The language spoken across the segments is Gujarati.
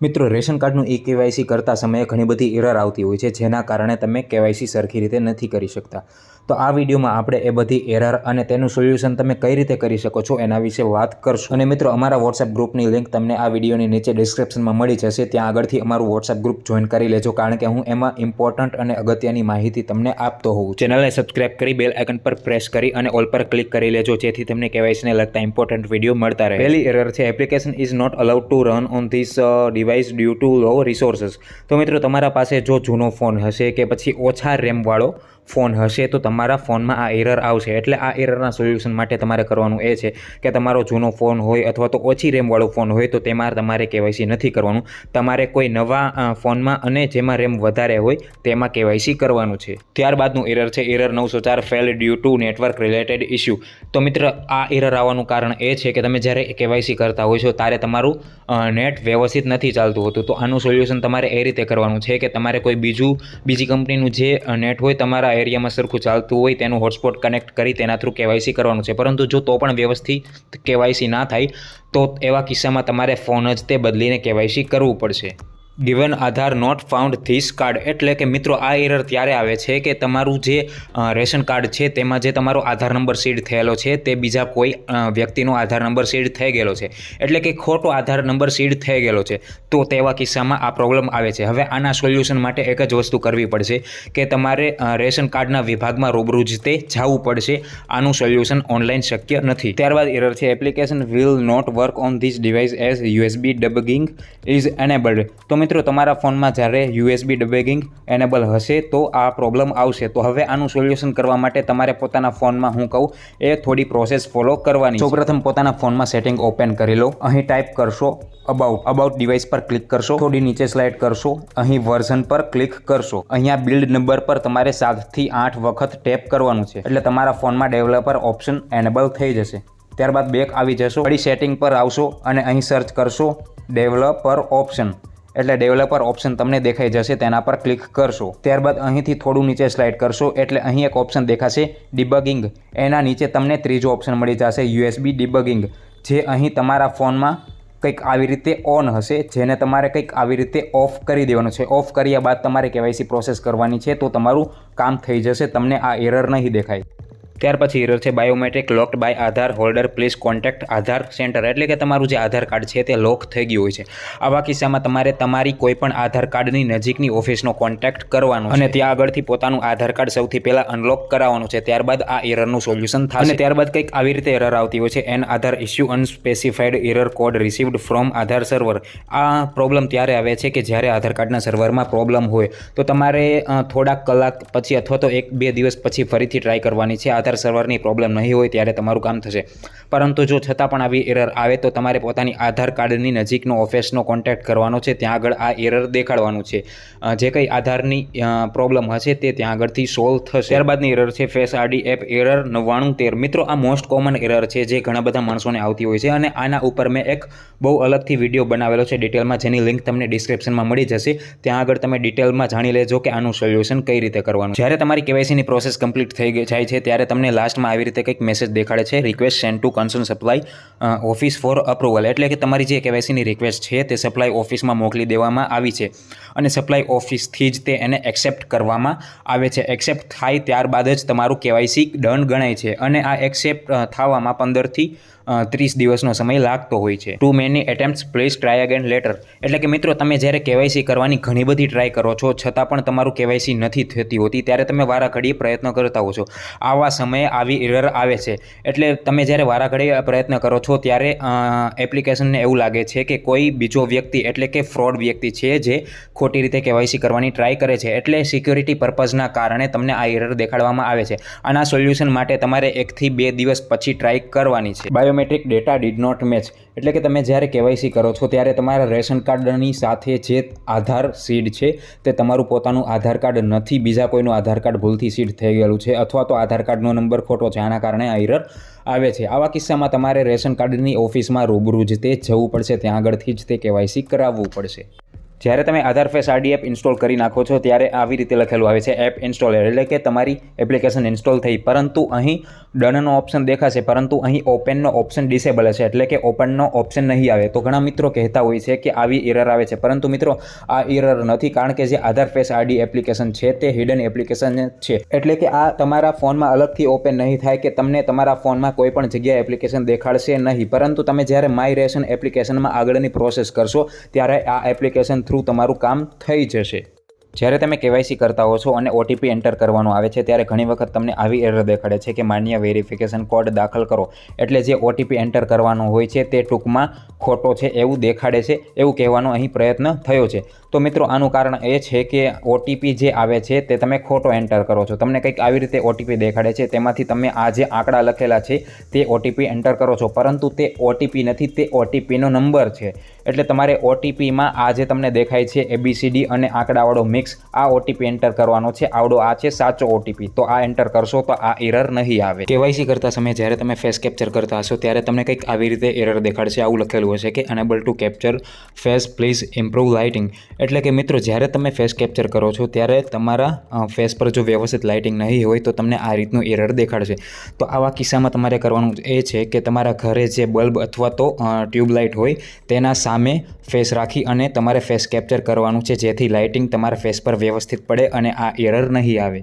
મિત્રો, રેશન કાર્ડનું ઈ કેવાયસી કરતા સમયે ઘણી બધી એરર આવતી હોય છે, જેના કારણે તમે કેવાયસી સરખી રીતે નથી કરી શકતા. તો આ વિડીયોમાં આપણે એ બધી એરર અને તેનું સોલ્યુશન તમે કઈ રીતે કરી શકો છો એના વિશે વાત કરશું. અને મિત્રો, અમારા વોટ્સએપ ગ્રુપની લિંક તમને આ વિડીયોની નીચે ડિસ્ક્રિપ્શનમાં મળી જશે. ત્યાં આગળથી અમારું વોટ્સએપ ગ્રુપ જોઈન કરી લેજો, કારણ કે હું એમાં ઇમ્પોર્ટન્ટ અને અગત્યની માહિતી તમને આપતો હોઉં ચેનલને સબસ્ક્રાઇબ કરી બેલ આઇકન પર પ્રેસ કરી અને ઓલ પર ક્લિક કરી લેજો, જેથી તમને કેવાયસીને લગતા ઇમ્પોર્ટન્ટ વીડિયો મળતા રહે. પહેલી એરર છે application is not allowed to run on this device due to low resources તો મિત્રો, તમારા પાસે જો જૂનો ફોન હશે કે પછી ઓછા રેમવાળો ફોન હશે તો તમારા ફોનમાં આ એરર આવશે. એટલે આ એરરના સોલ્યુશન માટે તમારે કરવાનું એ છે કે તમારો જૂનો ફોન હોય અથવા તો ઓછી રેમવાળો ફોન હોય તો તેમાં તમારે કેવાયસી નથી કરવાનું. તમારે કોઈ નવા ફોનમાં અને જેમાં રેમ વધારે હોય તેમાં કેવાયસી કરવાનું છે. ત્યારબાદનું એરર છે, એરર નવસો ચાર fail due to network related issue તો મિત્ર, આ એરર આવવાનું કારણ એ છે કે તમે જ્યારે કેવાયસી કરતા હોય છો ત્યારે તમારું નેટ વ્યવસ્થિત નથી ચાલતું હોતું. તો આનું સોલ્યુશન તમારે એ રીતે કરવાનું છે કે તમારે કોઈ બીજું, બીજી કંપનીનું જે નેટ હોય તમારા એરિયામાં સરખું ચાલતું હોય તેનું હોટસ્પોટ કનેક્ટ કરી તેના થ્રુ કેવાયસી કરવાનું છે. પરંતુ જો તો પણ વ્યવસ્થિત કેવાયસી ના થાય, તો એવા કિસ્સામાં તમારે ફોન જ તે બદલીને કેવાયસી કરવું પડશે. Given Aadhaar not found this card એટલે કે મિત્રો આ એરર ત્યારે આવે છે કે તમારું જે રેશન કાર્ડ છે તેમાં જે તમારો આધાર નંબર સીડ થયેલો છે તે બીજા કોઈ વ્યક્તિનો આધાર નંબર સીડ થઈ ગયેલો છે. એટલે કે ખોટો આધાર નંબર સીડ થઈ ગયેલો છે. તો તેવા કિસ્સામાં આ પ્રોબ્લેમ આવે છે. હવે આના સોલ્યુશન માટે એક જ વસ્તુ કરવી પડશે કે તમારે રેશન કાર્ડના વિભાગમાં રૂબરૂ જ તે જવું પડશે. આનું સોલ્યુશન ઓનલાઈન શક્ય નથી. ત્યારબાદ એરર છે. Application will not work on this device as USB debugging is enabled તો મિત્રો, તમારા ફોનમાં જ્યારે યુએસબી ડબેગિંગ એનેબલ હશે તો આ પ્રોબ્લેમ આવશે. તો હવે આનું સોલ્યુશન કરવા માટે તમારે પોતાના ફોનમાં, હું કહું, એ થોડી પ્રોસેસ ફોલો કરવાની સૌપ્રથમ પોતાના ફોનમાં સેટિંગ ઓપન કરી લો. અહીં ટાઈપ કરશો અબાઉટ અબાઉટ ડિવાઇસ પર ક્લિક કરશો. થોડી નીચે સ્લાઇડ કરશો. અહીં વર્ઝન પર ક્લિક કરશો. અહીંયા બિલ્ડ નંબર પર તમારે સાતથી આઠ વખત ટેપ કરવાનું છે. એટલે તમારા ફોનમાં ડેવલપર ઓપ્શન એનેબલ થઈ જશે. ત્યારબાદ બેક આવી જશો. વળી સેટિંગ પર આવશો અને અહીં સર્ચ કરશો ડેવલપર ઓપ્શન. એટલે ડેવલપર ઓપ્શન તમને દેખાઈ જશે, તેના પર ક્લિક કરશો. ત્યારબાદ અહીંથી થોડું નીચે સ્લાઇડ કરશો, એટલે અહીં એક ઓપ્શન દેખાશે ડિબગિંગ એના નીચે તમને ત્રીજો ઓપ્શન મળી જશે યુએસબી ડિબગિંગ જે અહીં તમારા ફોનમાં કંઈક આવી રીતે ઓન હશે, જેને તમારે કંઈક આવી રીતે ઓફ કરી દેવાનું છે. ઓફ કર્યા બાદ તમારે કેવાયસી પ્રોસેસ કરવાની છે, તો તમારું કામ થઈ જશે, તમને આ એરર નહીં દેખાય. ત્યાર પછી એરર છે biometric locked by Aadhaar holder please contact Aadhaar centre એટલે કે તમારું જે આધાર કાર્ડ છે તે લોક થઈ ગયું હોય છે. આવા કિસ્સામાં તમારે તમારી કોઈપણ આધાર કાર્ડની નજીકની ઓફિસનો કોન્ટેક્ટ કરવાનો અને ત્યાં આગળથી પોતાનું આધાર કાર્ડ સૌથી પહેલાં અનલોક કરાવવાનું છે. ત્યારબાદ આ એરરનું સોલ્યુશન થશે. અને ત્યારબાદ કંઈક આવી રીતે એરર આવતી હોય છે. An Aadhaar issue unspecified error code received from Aadhaar server આ પ્રોબ્લેમ ત્યારે આવે છે કે જ્યારે આધાર કાર્ડના સર્વરમાં પ્રોબ્લેમ હોય, તો તમારે થોડાક કલાક પછી અથવા તો એક બે દિવસ પછી ફરીથી ટ્રાય કરવાની છે. આધાર સર્વરની પ્રોબ્લેમ નહીં હોય ત્યારે તમારું કામ થશે. પરંતુ જો છતાં પણ આવી એરર આવે તો તમારે પોતાની આધાર કાર્ડની નજીકનો ઓફિસનો કોન્ટેક્ટ કરવાનો છે. ત્યાં આગળ આ એરર દેખાડવાનું છે. જે કંઈ આધારની પ્રોબ્લેમ હશે તે ત્યાં આગળથી સોલ્વ થશે. ત્યારબાદની એરર છે ફેસ આરડી એપ એરર નવ્વાણું તેર. મિત્રો, આ મોસ્ટ કોમન એરર છે જે ઘણા બધા માણસોને આવતી હોય છે અને આના ઉપર મેં એક બહુ અલગથી વીડિયો બનાવેલો છે ડિટેલમાં જેની લિંક તમને ડિસ્ક્રિપ્શનમાં મળી જશે. ત્યાં આગળ તમે ડિટેલમાં જાણી લેજો કે આનું સોલ્યુશન કઈ રીતે કરવાનું જ્યારે તમારી કેવાયસીની પ્રોસેસ કમ્પ્લીટ થઈ જાય છે, ત્યારે તમને લાસ્ટમાં આવી રીતે કંઈક મેસેજ દેખાડે છે request send to concern supply office for approval એટલે કે તમારી જે કેવાયસીની રિક્વેસ્ટ છે, તે સપ્લાય ઓફિસમાં મોકલી દેવામાં આવી છે. અને સપ્લાય ઓફિસથી જ તે એને એક્સેપ્ટ કરવામાં આવે છે. એક્સેપ્ટ થાય ત્યારબાદ જ તમારું કેવાયસી ડન ગણાય છે. અને આ એક્સેપ્ટ થવામાં પંદરથી ત્રીસ દિવસનો સમય લાગતો હોય છે. Too many attempt please try again later એટલે કે મિત્રો, તમે જ્યારે કેવાયસી કરવાની ઘણી બધી ટ્રાય કરો છો, છતાં પણ તમારું કેવાયસી નથી થતી હોતી, ત્યારે તમે વારાઘડી પ્રયત્ન કરતા હો છો. આવા સમયે આવી એરર આવે છે. એટલે તમે જ્યારે વારાઘડી પ્રયત્ન કરો છો, ત્યારે એપ્લિકેશનને એવું લાગે છે કે કોઈ બીજો વ્યક્તિ, એટલે કે ફ્રોડ વ્યક્તિ છે, જે ખોટી રીતે કેવાયસી કરવાની ટ્રાય કરે છે. એટલે સિક્યોરિટી પર્પઝના કારણે તમને આ એરર દેખાડવામાં આવે છે. આના સોલ્યુશન માટે તમારે એકથી બે દિવસ પછી ટ્રાય કરવાની છે. Biometric data did not match એટલે કે તમે જ્યારે કેવાયસી કરો છો, ત્યારે તમારા રેશન કાર્ડની સાથે જે આધાર સીડ છે, તે તમારું પોતાનું આધાર કાર્ડ નથી. બીજા કોઈનું આધાર કાર્ડ ભૂલથી સીડ થઈ ગયેલું છે, અથવા તો આધાર કાર્ડનો નંબર ખોટો છે, આના કારણે આ એરર આવે છે. આવા કિસ્સામાં તમારે રેશન કાર્ડની ઓફિસમાં રૂબરૂ જ તે જવું પડશે, ત્યાં આગળથી જ તે કેવાયસી કરાવવું પડશે. જ્યારે તમે Aadhaar face RD app install કરી નાખો છો, ત્યારે આવી રીતે લખેલું આવે છે એપ ઇન્સ્ટોલ એટલે કે તમારી એપ્લિકેશન ઇન્સ્ટોલ થઈ. પરંતુ અહીં ડનનો ઓપ્શન દેખાશે. પરંતુ અહીં ઓપનનો ઓપ્શન ડિસેબલ હશે. એટલે કે ઓપનનો ઓપ્શન નહીં આવે. તો ઘણા મિત્રો કહેતા હોય છે કે આવી એરર આવે છે. પરંતુ મિત્રો, આ એરર નથી. કારણ કે જે આધાર ફેસ આરડી એપ્લિકેશન છે, તે હિડન એપ્લિકેશન છે. એટલે કે આ તમારા ફોનમાં અલગથી ઓપન નહીં થાય કે તમને તમારા ફોનમાં કોઈ પણ જગ્યાએ એપ્લિકેશન દેખાડશે નહીં. પરંતુ તમે જ્યારે માય રેશન એપ્લિકેશનમાં આગળની પ્રોસેસ કરશો, ત્યારે આ એપ્લિકેશન થ્રુ તમારું કામ થઈ જશે. જ્યારે તમે કેવાયસી કરતા હો છો અને ઓટીપી એન્ટર કરવાનો આવે છે, ત્યારે ઘણી વખત તમને આવી એરર દેખાડે છે કે માન્ય વેરિફિકેશન કોડ દાખલ કરો. એટલે જે ઓટીપી એન્ટર કરવાનો હોય છે, તે ટૂંકમાં ખોટો છે, એવું દેખાડે છે, એવું કહેવાનો અહીં પ્રયત્ન થયો છે. તો મિત્રો, આનું કારણ એ છે કે ઓટીપી જે આવે છે, તે તમે ખોટો એન્ટર કરો છો. તમને કંઈક આવી રીતે ઓટીપી દેખાડે છે, તેમાંથી તમે આ જે આંકડા લખેલા છે, તે ઓટીપી એન્ટર કરો છો. પરંતુ તે ઓટીપી નથી, તે ઓટીપીનો નંબર છે. એટલે તમારે ઓટીપીમાં આ જે તમને દેખાય છે એબીસીડી અને આંકડાવાળો મિક્સ આ ઓટીપી એન્ટર કરવાનો છે. આવડો આ છે, સાચો ઓટીપી તો આ એન્ટર કરશો તો આ એરર નહીં આવે. કેવાયસી કરતા સમયે જ્યારે તમે ફેસ કેપ્ચર કરતા હશો, ત્યારે તમને કંઈક આવી રીતે એરર દેખાડશે. આવું લખેલું હશે કે unable to capture face please improve lighting એટલે કે મિત્રો, જ્યારે તમે ફેસ કેપ્ચર કરો છો, ત્યારે તમારા ફેસ પર જો વ્યવસ્થિત લાઇટિંગ નહીં હોય, તો તમને આ રીતનું એરર દેખાડશે. તો આવા કિસ્સામાં તમારે કરવાનું એ છે કે તમારા ઘરે જે બલ્બ અથવા તો ટ્યુબલાઇટ હોય, તેના સામે ફેસ રાખી અને તમારે ફેસ કેપ્ચર કરવાનું છે, જેથી લાઇટિંગ તમારા ફેસ પર વ્યવસ્થિત પડે અને આ એરર નહીં આવે.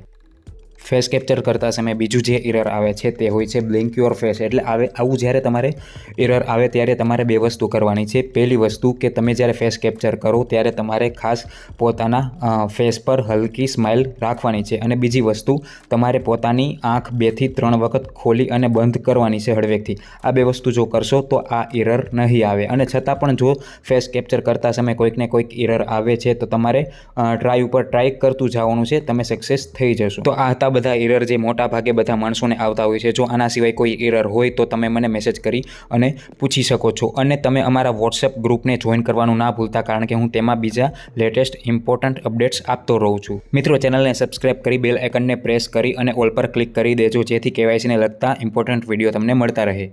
ફેસ કેપ્ચર કરતા સમયે બીજું જે એરર આવે છે તે હોય છે બ્લિંક યોર ફેસ એટલે આવે, આવું જ્યારે તમારે એરર આવે ત્યારે તમારે બે વસ્તુ કરવાની છે. પહેલી વસ્તુ કે તમે જ્યારે ફેસ કેપ્ચર કરો ત્યારે તમારે ખાસ પોતાના ફેસ પર હલકી સ્માઇલ રાખવાની છે. અને બીજી વસ્તુ, તમારે પોતાની આંખ બેથી ત્રણ વખત ખોલી અને બંધ કરવાની છે હળવેકથી. આ બે વસ્તુ જો કરશો તો આ એરર નહીં આવે. અને છતાં પણ જો ફેસ કેપ્ચર કરતા સમયે કોઈકને કોઈક એરર આવે છે તો તમારે ટ્રાય ઉપર ટ્રાય કરતું જવાનું છે. તમે સક્સેસ થઈ જશો. તો આ હતા બધા એરર જે મોટા ભાગે બધા માણસોને આવતા હોય છે, જો આના સિવાય કોઈ એરર હોય તો તમે મને મેસેજ કરી અને પૂછી શકો છો. અને તમે અમારા વોટ્સએપ ગ્રુપને જોઈન કરવાનું ના ભૂલતા, કારણ કે હું તેમાં બીજા લેટેસ્ટ ઇમ્પોર્ટન્ટ અપડેટ્સ આપતો રહું છું. મિત્રો ચેનલને સબસ્ક્રાઇબ કરી બેલ આઇકનને પ્રેસ કરી અને ઓલ પર ક્લિક કરી દેજો, જેથી કેવાયસીને લગતા ઇમ્પોર્ટન્ટ વીડિયો તમને મળતા રહે.